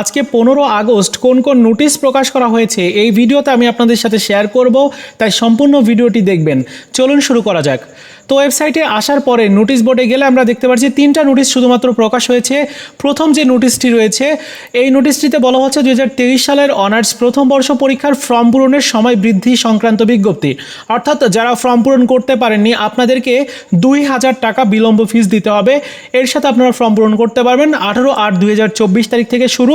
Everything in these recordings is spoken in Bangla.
আজকে পনেরো আগস্ট কোন কোন নোটিশ প্রকাশ করা হয়েছে এই ভিডিওতে আমি আপনাদের সাথে শেয়ার করব, তাই সম্পূর্ণ ভিডিওটি দেখবেন। চলুন শুরু করা যাক। তো ওয়েবসাইটে আসার পরে নোটিশ বোর্ডে গেলে আমরা দেখতে পাচ্ছি তিনটা নোটিশ শুধুমাত্র প্রকাশ হয়েছে। প্রথম যে নোটিশটি রয়েছে, এই নোটিশটিতে বলা হচ্ছে দু হাজার তেইশ সালের অনার্স প্রথম বর্ষ পরীক্ষার ফর্ম পূরণের সময় বৃদ্ধি সংক্রান্ত বিজ্ঞপ্তি। অর্থাৎ যারা ফর্ম পূরণ করতে পারেননি, আপনাদেরকে দুই হাজার টাকা বিলম্ব ফিস দিতে হবে। এর সাথে আপনারা ফর্ম পূরণ করতে পারবেন আঠারো আট দুই তারিখ থেকে শুরু।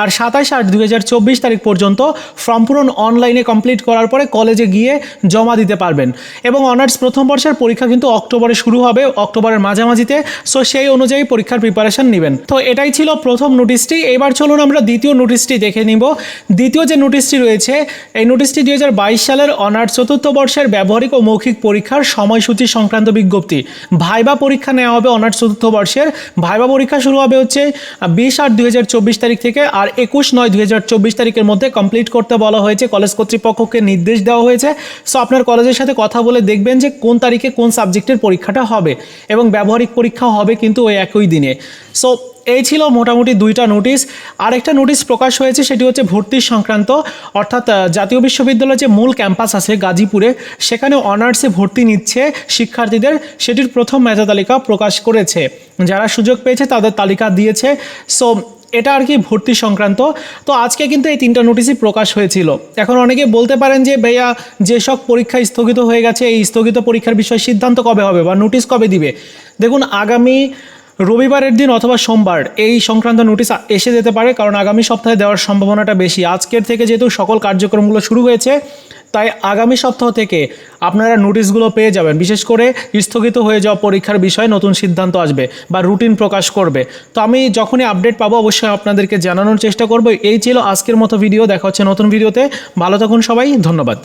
আর সাতাশ আট দুই তারিখ পর্যন্ত ফর্ম পূরণ অনলাইনে কমপ্লিট করার পরে কলেজে গিয়ে জমা দিতে পারবেন। এবং অনার্স প্রথম বর্ষের পরীক্ষা কিন্তু অক্টোবরে শুরু হবে, অক্টোবরের মাঝামাঝিতে। সো সেই অনুযায়ী পরীক্ষার প্রিপারেশন নেবেন। তো এটাই ছিল প্রথম নোটিশটি এবার চলুন আমরা দ্বিতীয় নোটিশটি দেখে নিব। দ্বিতীয় যে নোটিশটি রয়েছে, এই নোটিশটি দুই হাজার বাইশ সালের অনার্স চতুর্থ বর্ষের ব্যবহারিক ও মৌখিক পরীক্ষার সময়সূচি সংক্রান্ত বিজ্ঞপ্তি। ভাইবা পরীক্ষা নেওয়া হবে অনার্স চতুর্থ বর্ষের। ভাইবা পরীক্ষা শুরু হবে হচ্ছে বিশ আট দুই তারিখ থেকে আর একুশ নয় দুই তারিখের মধ্যে কমপ্লিট করতে বলা হয়েছে। কলেজ কর্তৃপক্ষকে নির্দেশ দেওয়া হয়েছে। সো আপনার কলেজের সাথে কথা বলে দেখবেন যে কোন তারিখে কোন সাবজেক্টের পরীক্ষাটা হবে এবং ব্যবহারিক পরীক্ষা হবে কিন্তু ওই একই দিনে। সো এই ছিল মোটামুটি দুইটা নোটিশ আরেকটা নোটিশ প্রকাশ হয়েছে, সেটি হচ্ছে ভর্তির সংক্রান্ত। অর্থাৎ জাতীয় বিশ্ববিদ্যালয়ের যে মূল ক্যাম্পাস আছে গাজীপুরে, সেখানে অনার্সে ভর্তি নিচ্ছে শিক্ষার্থীদের। সেটির প্রথম মেধা তালিকা প্রকাশ করেছে। যারা সুযোগ পেয়েছে তাদের তালিকা দিয়েছে। সো এটা আর কি ভর্তি সংক্রান্ত। তো আজকে কিন্তু এই তিনটা নোটিশই প্রকাশ হয়েছিল। এখন অনেকে বলতে পারেন যে, ভাইয়া যেসব পরীক্ষা স্থগিত হয়ে গেছে, এই স্থগিত পরীক্ষার বিষয়ে সিদ্ধান্ত কবে হবে বা নোটিশ কবে দিবে? দেখুন, আগামী রবিবারের দিন অথবা সোমবার এই সংক্রান্ত নোটিশ এসে যেতে পারে, কারণ আগামী সপ্তাহে দেওয়ার সম্ভাবনাটা বেশি। আজকের থেকে যেহেতু সকল কার্যক্রমগুলো শুরু হয়েছে, তাই আগামী সপ্তাহ থেকে আপনারা নোটিশগুলো পেয়ে যাবেন। বিশেষ করে স্থগিত হয়ে যাওয়া পরীক্ষার বিষয়ে নতুন সিদ্ধান্ত আসবে বা রুটিন প্রকাশ করবে। তো আমি যখনই আপডেট পাবো, অবশ্যই আপনাদেরকে জানানোর চেষ্টা করব। এই ছিল আজকের মতো ভিডিও, দেখা হচ্ছে নতুন ভিডিওতে। ভালো থাকুন সবাই, ধন্যবাদ।